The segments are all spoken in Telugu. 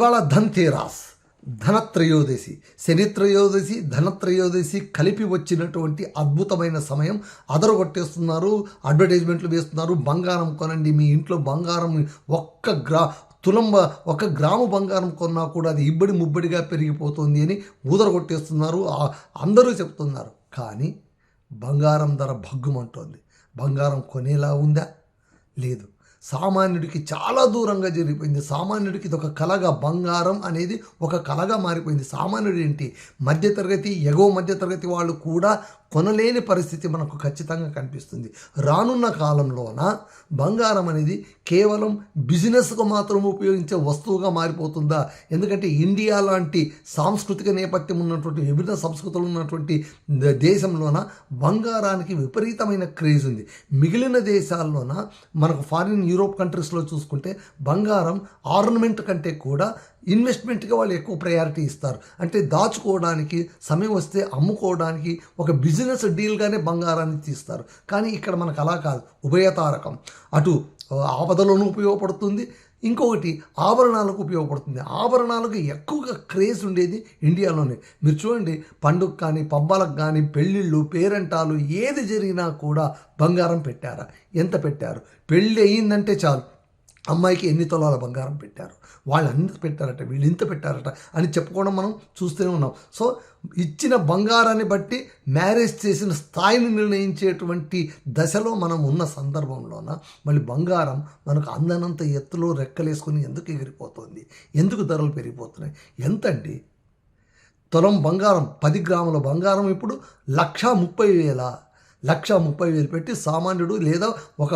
ఇవాళ ధన్తేరాస్ ధనత్రయోదశి. శనిత్రయోదశి ధనత్రయోదశి కలిపి వచ్చినటువంటి అద్భుతమైన సమయం. అదరగొట్టేస్తున్నారు అడ్వర్టైజ్మెంట్లు వేస్తున్నారు. బంగారం కొనండి మీ ఇంట్లో బంగారం ఒక్క గ్రా తులంబ ఒక గ్రాము బంగారం కొన్నా కూడా అది ఇబ్బడి ముబ్బడిగా పెరిగిపోతుంది అని ఊదరగొట్టేస్తున్నారు. కొట్టేస్తున్నారు అందరూ చెప్తున్నారు. కానీ బంగారం ధర భగ్గుమంటోంది. బంగారం కొనేలా ఉందా? లేదు. సామాన్యుడికి చాలా దూరంగా జరిగిపోయింది. సామాన్యుడికి ఇది ఒక కలగా బంగారం అనేది ఒక కలగా మారిపోయింది. సామాన్యుడు ఏంటి? మధ్యతరగతి ఎగో మధ్యతరగతి వాళ్ళు కూడా కొనలేని పరిస్థితి మనకు ఖచ్చితంగా కనిపిస్తుంది. రానున్న కాలంలోన బంగారం అనేది కేవలం బిజినెస్కు మాత్రం ఉపయోగించే వస్తువుగా మారిపోతుందా? ఎందుకంటే ఇండియా లాంటి సాంస్కృతిక నేపథ్యం ఉన్నటువంటి విభిన్న సంస్కృతులు ఉన్నటువంటి దేశంలోన బంగారానికి విపరీతమైన క్రేజ్ ఉంది. మిగిలిన దేశాల్లోన మనకు ఫారిన్ యూరోప్ కంట్రీస్లో చూసుకుంటే బంగారం ఆర్నమెంట్ కంటే కూడా ఇన్వెస్ట్మెంట్గా వాళ్ళు ఎక్కువ ప్రయారిటీ ఇస్తారు. అంటే దాచుకోవడానికి సమయం వస్తే అమ్ముకోవడానికి ఒక బిజినెస్ డీల్గానే బంగారాన్ని తీస్తారు. కానీ ఇక్కడ మనకు అలా కాదు. ఉభయతారకం. అటు ఆపదలోనూ ఉపయోగపడుతుంది. ఇంకొకటి ఆభరణాలకు ఉపయోగపడుతుంది. ఆభరణాలకు ఎక్కువగా క్రేజ్ ఉండేది ఇండియాలోనే. మీరు చూడండి పండుగ కానీ పబ్బాలకు కానీ పెళ్ళిళ్ళు పేరెంటాలు ఏది జరిగినా కూడా బంగారం పెట్టారా? ఎంత పెట్టారు? పెళ్ళి అయ్యిందంటే చాలు. అమ్మాయికి ఎన్ని తులాల బంగారం పెట్టారు? వాళ్ళు అంత పెట్టారట వీళ్ళు ఇంత పెట్టారట అని చెప్పుకోవడం మనం చూస్తూనే ఉన్నాం. సో ఇచ్చిన బంగారాన్ని బట్టి మ్యారేజ్ చేసిన స్థాయిని నిర్ణయించేటువంటి దశలో మనం ఉన్న సందర్భంలోన మళ్ళీ బంగారం మనకు అందనంత ఎత్తులో రెక్కలేసుకుని ఎందుకు ఎగిరిపోతుంది? ఎందుకు ధరలు పెరిగిపోతున్నాయి? ఎంతండి? తొలం బంగారం పది గ్రాముల బంగారం ఇప్పుడు లక్షా ముప్పై వేల లక్ష ముప్పై వేలు పెట్టి సామాన్యుడు లేదా ఒక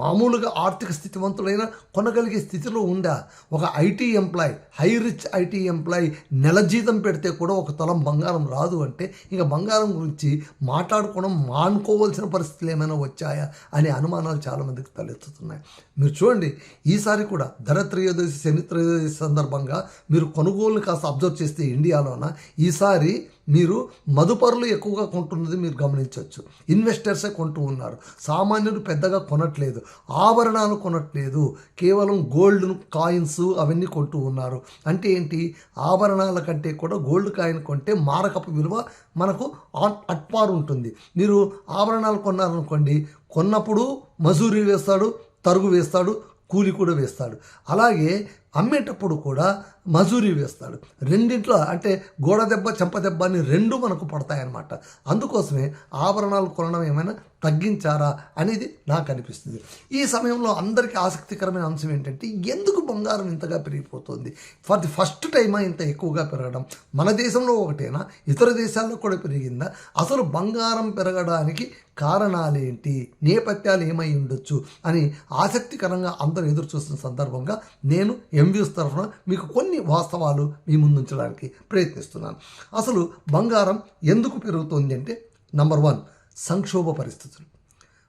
మామూలుగా ఆర్థిక స్థితివంతుడైన కొనగలిగే స్థితిలో ఉందా ఒక IT employee high rich IT employee నెల జీతం పెడితే కూడా ఒక తలం బంగారం రాదు అంటే ఇంకా బంగారం గురించి మాట్లాడుకోవడం మానుకోవాల్సిన పరిస్థితులు ఏమైనా వచ్చాయా అనే అనుమానాలు చాలామందికి తలెత్తుతున్నాయి. మీరు చూడండి ఈసారి కూడా ధర త్రయోదశి శని త్రయోదశి సందర్భంగా మీరు కొనుగోలుని కాస్త అబ్జర్వ్ చేస్తే ఇండియాలోన? ఈసారి మీరు మదుపరులు ఎక్కువగా కొంటున్నది మీరు గమనించవచ్చు. ఇన్వెస్టర్సే కొంటూ ఉన్నారు. సామాన్యుడు పెద్దగా కొనట్లేదు. ఆభరణాలు కొనట్లేదు. కేవలం గోల్డ్ కాయిన్స్ అవన్నీ కొంటూ ఉన్నారు. అంటే ఏంటి? ఆభరణాల కంటే కూడా గోల్డ్ కాయిన్ కొంటే మారకపు విలువ మనకు ఆన్ అట్పారు ఉంటుంది. మీరు ఆభరణాలు కొన్నారనుకోండి కొన్నప్పుడు మజూరీ వేస్తాడు తరుగు వేస్తాడు కూలి కూడా వేస్తాడు. అలాగే అమ్మేటప్పుడు కూడా మజూరీ వేస్తాడు. రెండింట్లో అంటే గోడ దెబ్బ చెంప దెబ్బ అని రెండు మనకు పడతాయన్నమాట. అందుకోసమే ఆభరణాలు కొనడం ఏమైనా తగ్గించారా అనేది నాకు అనిపిస్తుంది. ఈ సమయంలో అందరికీ ఆసక్తికరమైన అంశం ఏంటంటే ఎందుకు బంగారం ఇంతగా పెరిగిపోతుంది? ఫర్ ది ఫస్ట్ టైమా ఇంత ఎక్కువగా పెరగడం? మన దేశంలో ఒకటేనా? ఇతర దేశాల్లో కూడా పెరిగిందా? అసలు బంగారం పెరగడానికి కారణాలేంటి? నేపథ్యాలు ఏమై ఉండొచ్చు? అని ఆసక్తికరంగా అందరూ ఎదురు చూస్తున్న సందర్భంగా నేను ఎంవ్యూస్ తరఫున మీకు కొన్ని వాస్తవాలు మీ ముందుంచడానికి ప్రయత్నిస్తున్నాను. అసలు బంగారం ఎందుకు పెరుగుతోంది అంటే నంబర్ వన్ సంక్షోభ పరిస్థితులు.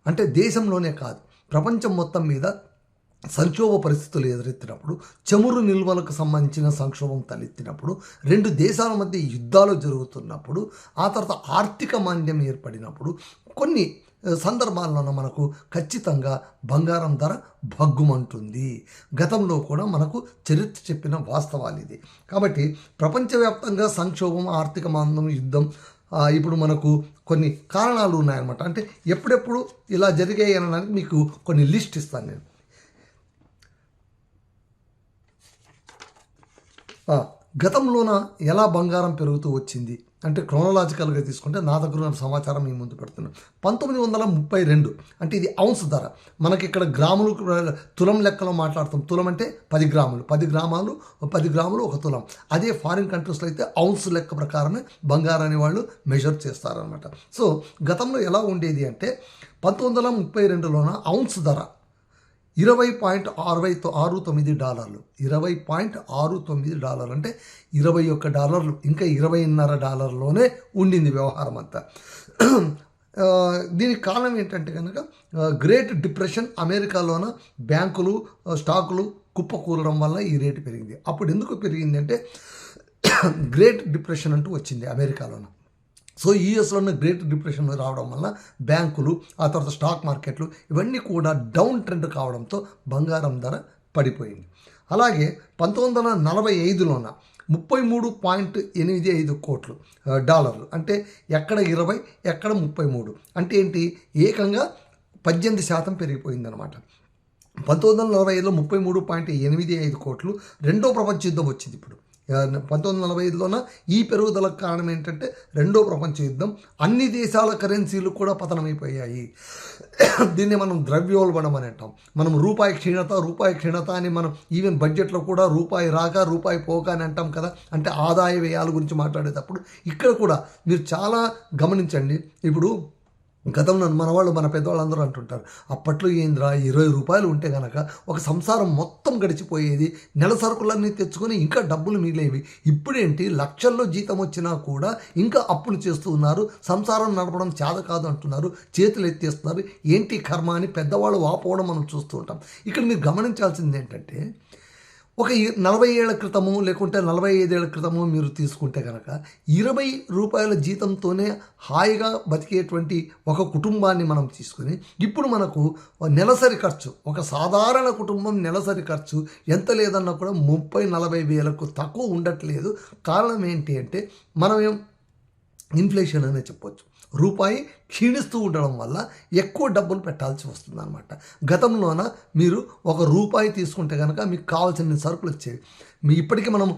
అంటే దేశంలోనే కాదు ప్రపంచం మొత్తం మీద సంక్షోభ పరిస్థితులు ఎదురెత్తినప్పుడు చమురు నిల్వలకు సంబంధించిన సంక్షోభం తలెత్తినప్పుడు రెండు దేశాల మధ్య యుద్ధాలు జరుగుతున్నప్పుడు ఆ తర్వాత ఆర్థిక మాంద్యం ఏర్పడినప్పుడు కొన్ని సందర్భాల్లోనూ మనకు ఖచ్చితంగా బంగారం ధర భగ్గుమంటుంది. గతంలో కూడా మనకు చరిత్ర చెప్పిన వాస్తవాలు ఇది. కాబట్టి ప్రపంచవ్యాప్తంగా సంక్షోభం ఆర్థిక మాందం యుద్ధం ఇప్పుడు మనకు కొన్ని కారణాలు ఉన్నాయన్నమాట. అంటే ఎప్పుడెప్పుడు ఇలా జరిగాయి అనడానికి మీకు కొన్ని లిస్ట్ ఇస్తాను నేను. గతంలోన ఎలా బంగారం పెరుగుతూ వచ్చింది? అంటే క్రోనలాజికల్గా తీసుకుంటే నా దగ్గర ఉన్న సమాచారం మీ ముందు పెడుతున్నాను పంతొమ్మిది వందల ముప్పై రెండు అంటే ఇది ఔన్స్ ధర. మనకి ఇక్కడ గ్రాములు తులం లెక్కలో మాట్లాడుతాం. తులం అంటే పది గ్రాములు. పది గ్రామాలు పది గ్రాములు ఒక తులం. అదే ఫారిన్ కంట్రీస్లో అయితే ఔన్స్ లెక్క ప్రకారమే బంగారాన్ని వాళ్ళు మెజర్ చేస్తారనమాట సో గతంలో ఎలా ఉండేది అంటే పంతొమ్మిది వందల ముప్పై రెండులోన ఔన్స్ ధర ఇరవై పాయింట్ అరవై తొ- ఆరు తొమ్మిది డాలర్లు. ఇరవై పాయింట్ ఆరు తొమ్మిది డాలర్లు అంటే ఇరవై ఒక్క డాలర్లు. ఇంకా ఇరవైన్నర డాలర్లోనే ఉండింది వ్యవహారం అంతా. దీనికి కారణం ఏంటంటే కనుక గ్రేట్ డిప్రెషన్ అమెరికాలోన బ్యాంకులు స్టాకులు కుప్పకూరడం వల్ల ఈ రేటు పెరిగింది. అప్పుడు ఎందుకు పెరిగింది అంటే గ్రేట్ డిప్రెషన్ అంటూ వచ్చింది అమెరికాలోన. సో యూఎస్లో ఉన్న గ్రేట్ డిప్రెషన్ రావడం వల్ల బ్యాంకులు ఆ తర్వాత స్టాక్ మార్కెట్లు ఇవన్నీ కూడా డౌన్ ట్రెండ్ కావడంతో బంగారం ధర పడిపోయింది. అలాగే పంతొమ్మిది వందల నలభై ఐదులోన ముప్పై మూడు పాయింట్ ఎనిమిది ఐదు కోట్లు డాలర్లు. అంటే ఎక్కడ ఇరవై ఎక్కడ ముప్పై మూడు. అంటే ఏంటి? ఏకంగా పద్దెనిమిది శాతం పెరిగిపోయిందనమాట పంతొమ్మిది వందల నలభై ఐదులో ముప్పై మూడు పాయింట్ ఎనిమిది ఐదు కోట్లు రెండో ప్రపంచ యుద్ధం వచ్చింది ఇప్పుడు. పంతొమ్మిది వందల నలభై ఐదులోన ఈ పెరుగుదలకు కారణం ఏంటంటే రెండో ప్రపంచ యుద్ధం. అన్ని దేశాల కరెన్సీలు కూడా పతనమైపోయాయి. దీన్ని మనం ద్రవ్యోల్బణం అని అంటాం మనం రూపాయి క్షీణత రూపాయి క్షీణత అని మనం ఈవెన్ బడ్జెట్లో కూడా రూపాయి రాక రూపాయి పోక అని అంటాం కదా. అంటే ఆదాయ వ్యయాల గురించి మాట్లాడేటప్పుడు ఇక్కడ కూడా మీరు చాలా గమనించండి. ఇప్పుడు గతంలో మన వాళ్ళు మన పెద్దవాళ్ళందరూ అంటుంటారు. అప్పట్లో ఏంద్రా ఇరవై రూపాయలు ఉంటే గనక ఒక సంసారం మొత్తం గడిచిపోయేది నెల సరుకులన్నీ తెచ్చుకొని ఇంకా డబ్బులు మిగిలేవి. ఇప్పుడేంటి లక్షల్లో జీతం వచ్చినా కూడా ఇంకా అప్పులు చేస్తూ ఉన్నారు. సంసారం నడపడం చేత కాదు అంటున్నారు. చేతులు ఎత్తేస్తున్నారు. ఏంటి కర్మ అని పెద్దవాళ్ళు వాపోవడం మనం చూస్తూ ఉంటాం. ఇక్కడ మీరు గమనించాల్సింది ఏంటంటే ఒక నలభై ఏళ్ళ క్రితము లేకుంటే నలభై ఐదేళ్ళ క్రితము మీరు తీసుకుంటే కనుక ఇరవై రూపాయల జీతంతోనే హాయిగా బతికేటువంటి ఒక కుటుంబాన్ని మనం తీసుకుని ఇప్పుడు మనకు నెలసరి ఖర్చు ఒక సాధారణ కుటుంబం నెలసరి ఖర్చు ఎంత లేదన్నా కూడా ముప్పై నలభై వేలకు తక్కువ ఉండట్లేదు. కారణం ఏంటి అంటే మనం ఇన్ఫ్లేషన్ అనే చెప్పొచ్చు. రూపాయి క్షీణిస్తూ ఉండడం వల్ల ఎక్కువ డబ్బులు పెట్టాల్సి వస్తుందన్నమాట. గతంలోన మీరు ఒక రూపాయి తీసుకుంటే కనుక మీకు కావాల్సిన సరుకులు వచ్చేవి. మీ ఇప్పటికీ మనం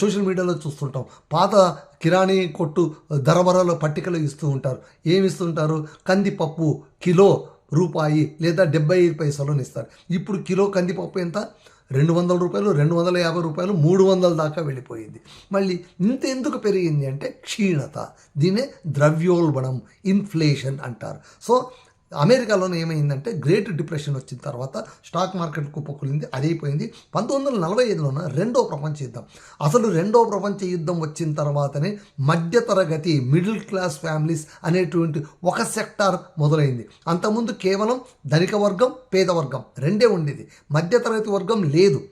సోషల్ మీడియాలో చూస్తుంటాం. పాత కిరాణీ కొట్టు ధరబరలో పట్టికలు ఇస్తూ ఉంటారు. ఏమి ఇస్తుంటారు కందిపప్పు కిలో రూపాయి లేదా డెబ్బై ఐదు పైసలు ఇస్తారు. ఇప్పుడు కిలో కందిపప్పు ఎంత? రెండు వందల రూపాయలు రెండు వందల యాభై రూపాయలు మూడు వందల దాకా వెళ్ళిపోయింది. మళ్ళీ ఇంత ఎందుకు పెరిగింది అంటే క్షీణత. దీనే ద్రవ్యోల్బణం ఇన్ఫ్లేషన్ అంటారు. సో అమెరికాలోనే ఏమైందంటే గ్రేట్ డిప్రెషన్ వచ్చిన తర్వాత స్టాక్ మార్కెట్ కుప్పకూలింది అదైపోయింది. పంతొమ్మిది వందల నలభై ఐదులోన రెండో ప్రపంచ యుద్ధం. అసలు రెండో ప్రపంచ యుద్ధం వచ్చిన తర్వాతనే మధ్యతరగతి మిడిల్ క్లాస్ ఫ్యామిలీస్ అనేటువంటి ఒక సెక్టార్ మొదలైంది. అంతకుముందు కేవలం ధనిక వర్గం పేద వర్గం రెండే ఉండేది. మధ్యతరగతి వర్గం లేదు.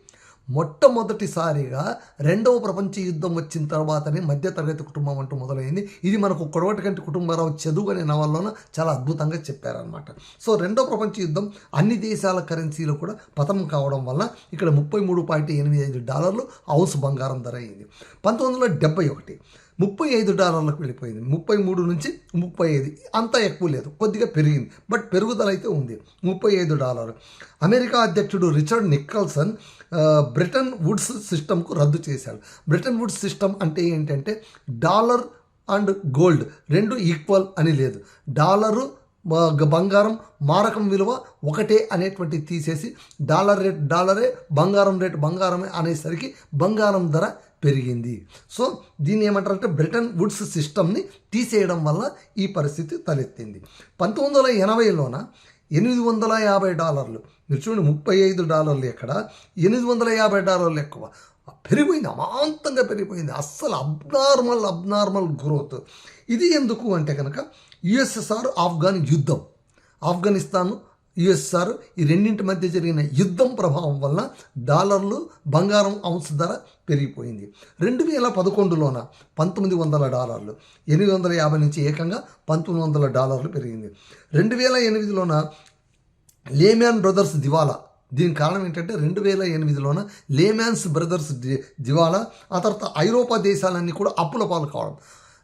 మొట్టమొదటిసారిగా రెండవ ప్రపంచ యుద్ధం వచ్చిన తర్వాతనే మధ్యతరగతి కుటుంబం అంటూ మొదలైంది. ఇది మనకు కొడవటికంటి కుటుంబరావు చదువు అనే నవల్లోన చాలా అద్భుతంగా చెప్పారనమాట సో రెండవ ప్రపంచ యుద్ధం అన్ని దేశాల కరెన్సీలు కూడా పతనం కావడం వల్ల ఇక్కడ ముప్పై మూడు పాయింట్ ఎనిమిది ఐదు డాలర్లు హౌస్ బంగారం ధర అయింది. పంతొమ్మిది వందల డెబ్బై ఒకటి ముప్పై ఐదు డాలర్లకు వెళ్ళిపోయింది. ముప్పై మూడు నుంచి ముప్పై ఐదు. అంత ఎక్కువ లేదు. కొద్దిగా పెరిగింది. బట్ పెరుగుదల అయితే ఉంది. ముప్పై ఐదు డాలర్. అమెరికా అధ్యక్షుడు రిచర్డ్ నిక్కల్సన్ బ్రిటన్ వుడ్స్ సిస్టమ్కు రద్దు చేశాడు. బ్రిటన్ వుడ్స్ సిస్టమ్ అంటే ఏంటంటే డాలర్ అండ్ గోల్డ్ రెండు ఈక్వల్ అని లేదు. డాలరు బంగారం మారకం విలువ ఒకటే అనేటువంటి తీసేసి డాలర్ రేట్ డాలరే బంగారం రేట్ బంగారమే అనేసరికి బంగారం ధర పెరిగింది. సో దీన్ని ఏమంటారంటే బ్రిటన్ వుడ్స్ సిస్టమ్ని తీసేయడం వల్ల ఈ పరిస్థితి తలెత్తింది. పంతొమ్మిది వందల ఎనభైలోన ఎనిమిది వందల యాభై డాలర్లు మీరు చూడండి ముప్పై ఐదు డాలర్లు ఎక్కడ? ఎనిమిది వందల యాభై డాలర్లు ఎక్కువ. పెరిగిపోయింది అమాంతంగా పెరిగిపోయింది. అస్సలు అబ్నార్మల్ అబ్నార్మల్ గ్రోత్. ఇది ఎందుకు అంటే కనుక యుఎస్ఎస్ఆర్ ఆఫ్ఘన్ యుద్ధం. ఆఫ్ఘనిస్తాన్ యుఎస్ఆర్ ఈ రెండింటి మధ్య జరిగిన యుద్ధం ప్రభావం వల్ల డాలర్లు బంగారం ఔన్స్ ధర పెరిగిపోయింది. రెండు వేల పదకొండులోన పంతొమ్మిది వందల డాలర్లు ఎనిమిది వందల యాభై నుంచి ఏకంగా పంతొమ్మిది వందల డాలర్లు పెరిగింది. రెండు వేల ఎనిమిదిలోన లేమ్యాన్ బ్రదర్స్ దివాలా దీనికి కారణం ఏంటంటే రెండు వేల ఎనిమిదిలోన లేమ్యాన్స్ బ్రదర్స్ ది దివాలా ఆ తర్వాత ఐరోపా దేశాలన్నీ కూడా అప్పుల పాలు కావడం.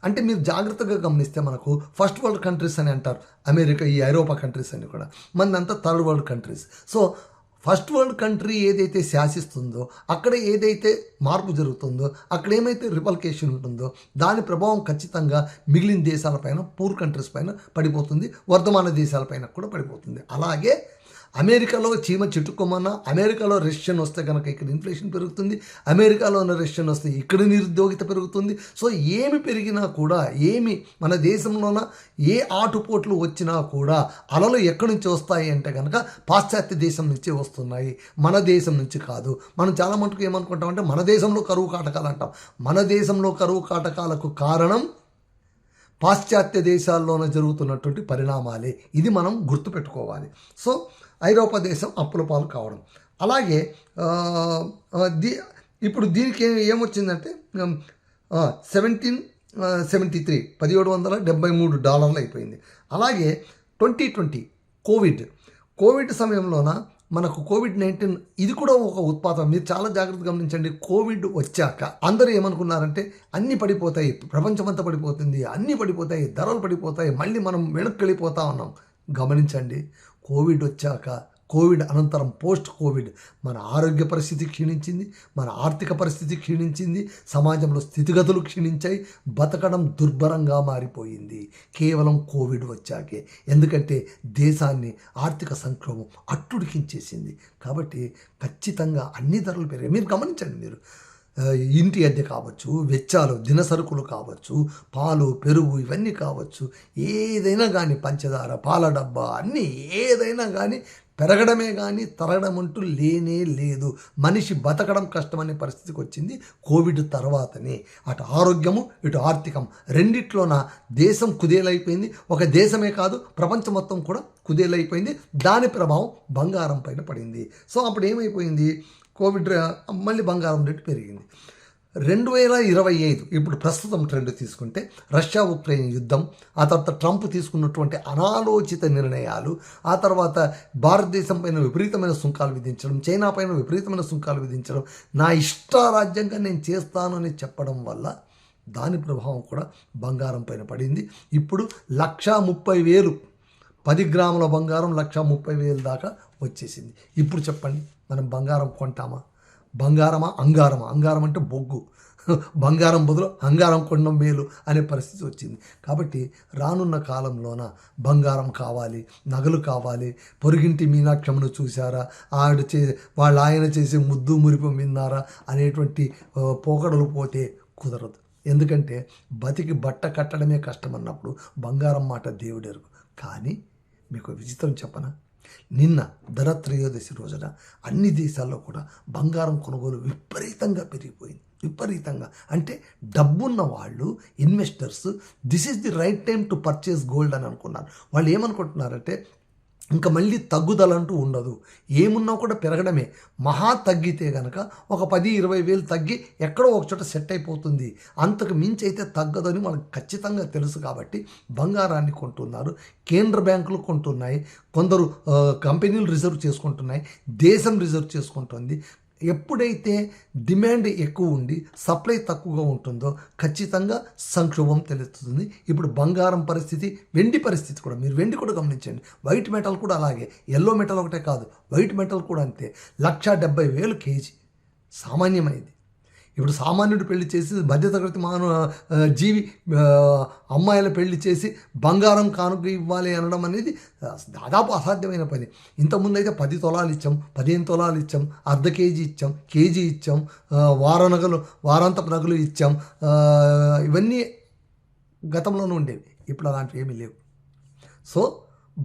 అంటే మీరు జాగ్రత్తగా గమనిస్తే మనకు ఫస్ట్ వరల్డ్ కంట్రీస్ అని అంటారు. అమెరికా ఈ ఐరోపా కంట్రీస్ అని కూడా. మనంతా third world countries so first world country ఏదైతే శాసిస్తుందో అక్కడ ఏదైతే మార్పు జరుగుతుందో అక్కడ ఏమైతే రిపల్కేషన్ ఉంటుందో దాని ప్రభావం ఖచ్చితంగా మిగిలిన దేశాలపైన పూర్ కంట్రీస్ పైన పడిపోతుంది. వర్ధమాన దేశాలపైన కూడా పడిపోతుంది. అలాగే అమెరికాలో చీమ చిట్టుకోమన్నా అమెరికాలో రెసిషన్ వస్తే కనుక ఇక్కడ ఇన్ఫ్లేషన్ పెరుగుతుంది అమెరికాలో ఉన్న రెసిషన్ వస్తే ఇక్కడ నిరుద్యోగిత పెరుగుతుంది. సో ఏమి పెరిగినా కూడా ఏమి మన దేశంలోన ఏ ఆటుపోట్లు వచ్చినా కూడా అలలు ఎక్కడి నుంచి వస్తాయి అంటే కనుక పాశ్చాత్య దేశం నుంచి వస్తున్నాయి. మన దేశం నుంచి కాదు. మనం చాలా మటుకు ఏమనుకుంటామంటే మన దేశంలో కరువు కాటకాలు అంటాం. మన దేశంలో కరువు కాటకాలకు కారణం పాశ్చాత్య దేశాల్లోనే జరుగుతున్నటువంటి పరిణామాలే. ఇది మనం గుర్తుపెట్టుకోవాలి. సో ఐరోపా దేశం అప్పుల పాలు కావడం. అలాగే దీ ఇప్పుడు దీనికి ఏమొచ్చిందంటే సెవెంటీన్ సెవెంటీ త్రీ పదిహేడు వందల డెబ్బై మూడు డాలర్లు అయిపోయింది. అలాగే ట్వంటీ ట్వంటీ కోవిడ్. కోవిడ్ సమయంలోన మనకు కోవిడ్ నైన్టీన్ ఇది కూడా ఒక ఉత్పాదం మీరు చాలా జాగ్రత్తగా గమనించండి కోవిడ్ వచ్చాక అందరూ ఏమనుకున్నారంటే అన్నీ పడిపోతాయి ప్రపంచమంతా పడిపోతుంది అన్నీ పడిపోతాయి ధరలు పడిపోతాయి మళ్ళీ మనం వెనక్కి వెళ్ళిపోతా ఉన్నాం. గమనించండి కోవిడ్ వచ్చాక కోవిడ్ అనంతరం పోస్ట్ కోవిడ్ మన ఆరోగ్య పరిస్థితి క్షీణించింది మన ఆర్థిక పరిస్థితి క్షీణించింది సమాజంలో స్థితిగతులు క్షీణించాయి బతకడం దుర్భరంగా మారిపోయింది. కేవలం కోవిడ్ వచ్చాకే. ఎందుకంటే దేశాన్ని ఆర్థిక సంక్షోభం అట్టుడికించేసింది. కాబట్టి ఖచ్చితంగా అన్ని ధరలు పెరిగాయి. మీరు గమనించండి మీరు. ఇంటి అద్దె కావచ్చు వెచ్చాలు దినసరుకులు కావచ్చు పాలు పెరుగు ఇవన్నీ కావచ్చు ఏదైనా కానీ పంచదార పాల డబ్బా అన్నీ ఏదైనా కానీ పెరగడమే కానీ తరగడం అంటూ లేనే లేదు. మనిషి బతకడం కష్టమనే పరిస్థితికి వచ్చింది కోవిడ్ తర్వాతనే. అటు ఆరోగ్యము ఇటు ఆర్థికం రెండిట్లోన దేశం కుదేలైపోయింది. ఒక దేశమే కాదు ప్రపంచం మొత్తం కూడా కుదేలైపోయింది. దాని ప్రభావం బంగారం పైన పడింది. సో అప్పుడు ఏమైపోయింది కోవిడ్ మళ్ళీ బంగారం రేటు పెరిగింది. రెండు వేల ఇరవై ఐదు ఇప్పుడు ప్రస్తుతం ట్రెండ్ తీసుకుంటే రష్యా ఉక్రెయిన్ యుద్ధం ఆ తర్వాత ట్రంప్ తీసుకున్నటువంటి అనాలోచిత నిర్ణయాలు ఆ తర్వాత భారతదేశం పైన విపరీతమైన సుంకాలు విధించడం చైనా పైన విపరీతమైన సుంకాలు విధించడం నా ఇష్టారాజ్యంగా నేను చేస్తాను అని చెప్పడం వల్ల దాని ప్రభావం కూడా బంగారం పైన పడింది. ఇప్పుడు లక్షా ముప్పై వేలు పది గ్రాముల బంగారం లక్షా ముప్పై వేలు దాకా వచ్చేసింది. ఇప్పుడు చెప్పండి. మనం బంగారం కొంటామా? బంగారమా? అంగారమా? అంగారం అంటే బొగ్గు. బంగారం బదులు అంగారం కొండం మేలు అనే పరిస్థితి వచ్చింది. కాబట్టి రానున్న కాలంలోన బంగారం కావాలి నగలు కావాలి. పొరుగింటి మీనాక్షమును చూశారా? ఆవిడ చే వాళ్ళ ఆయన చేసే ముద్దు మురిపు విన్నారా? అనేటువంటి పోకడలు పోతే కుదరదు. ఎందుకంటే బతికి బట్ట కట్టడమే కష్టం అన్నప్పుడు బంగారం మాట దేవుడెరుగు. కానీ మీకు విచిత్రం చెప్పనా? నిన్న ధనత్రయోదశి రోజున అన్ని దేశాల్లో కూడా బంగారం కొనుగోలు విపరీతంగా పెరిగిపోయింది. విపరీతంగా. అంటే డబ్బున్న వాళ్ళు investors this is the right time to purchase gold అని అనుకున్నారు. వాళ్ళు ఏమనుకుంటున్నారంటే ఇంకా మళ్ళీ తగ్గుదలంటూ ఉండదు. ఏమున్నా కూడా పెరగడమే. మహా తగ్గితే గనక ఒక పది ఇరవై వేలు తగ్గి ఎక్కడో ఒక చోట సెట్ అయిపోతుంది. అంతకు మించి అయితే తగ్గదని మనకు ఖచ్చితంగా తెలుసు కాబట్టి బంగారాన్ని కొంటున్నారు కేంద్ర బ్యాంకులు కొంటున్నాయి కొందరు కంపెనీలు రిజర్వ్ చేసుకుంటున్నాయి దేశం రిజర్వ్ చేసుకుంటుంది. ఎప్పుడైతే డిమాండ్ ఎక్కువ ఉండి సప్లై తక్కువగా ఉంటుందో ఖచ్చితంగా సంక్షోభం తెలుస్తుంది. ఇప్పుడు బంగారం పరిస్థితి వెండి పరిస్థితి కూడా మీరు వెండి కూడా గమనించండి. వైట్ మెటల్ కూడా అలాగే ఎల్లో మెటల్ ఒకటే కాదు వైట్ మెటల్ కూడా అంతే. లక్ష డెబ్బై వేలు కేజీ సామాన్యమైనది ఇప్పుడు సామాన్యుడు పెళ్ళి చేసి మధ్యతరగతి మానవ జీవి అమ్మాయిల పెళ్ళి చేసి బంగారం కానుక ఇవ్వాలి అనడం అనేది దాదాపు అసాధ్యమైన పని. ఇంతకుముందు అయితే పది తొలాలు ఇచ్చాం పదిహేను తొలాలు ఇచ్చాం అర్ధ కేజీ ఇచ్చాం కేజీ ఇచ్చాం వార నగలు వారాంతపు నగలు ఇచ్చాం ఇవన్నీ గతంలోనూ ఉండేవి. ఇప్పుడు అలాంటివి ఏమీ లేవు. సో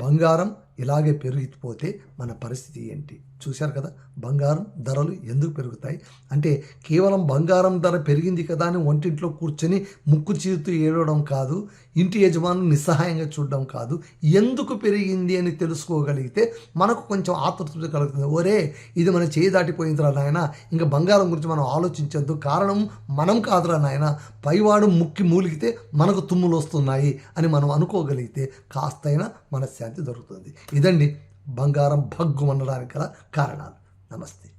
బంగారం ఇలాగే పెరిగిపోతే మన పరిస్థితి ఏంటి? చూశారు కదా? బంగారం ధరలు ఎందుకు పెరుగుతాయి? అంటే కేవలం బంగారం ధర పెరిగింది కదా అని వంటింట్లో కూర్చొని ముక్కు చీరుతూ ఏడవడం కాదు ఇంటి యజమాను నిస్సహాయంగా చూడడం కాదు. ఎందుకు పెరిగింది అని తెలుసుకోగలిగితే మనకు కొంచెం ఆతృత కలుగుతుంది. ఒరే ఇది మన చేయి దాటిపోయిందిరా నాయన. ఇంకా బంగారం గురించి మనం ఆలోచించొద్దు. కారణం మనం కాదురా నాయన. పైవాడు ముక్కి మూలిగితే మనకు తుమ్ములు వస్తున్నాయి అని మనం అనుకోగలిగితే కాస్తైనా మనశ్శాంతి దొరుకుతుంది. ఇదండి బంగారం భగ్గు అనడానికి గల కారణాలు. నమస్తే.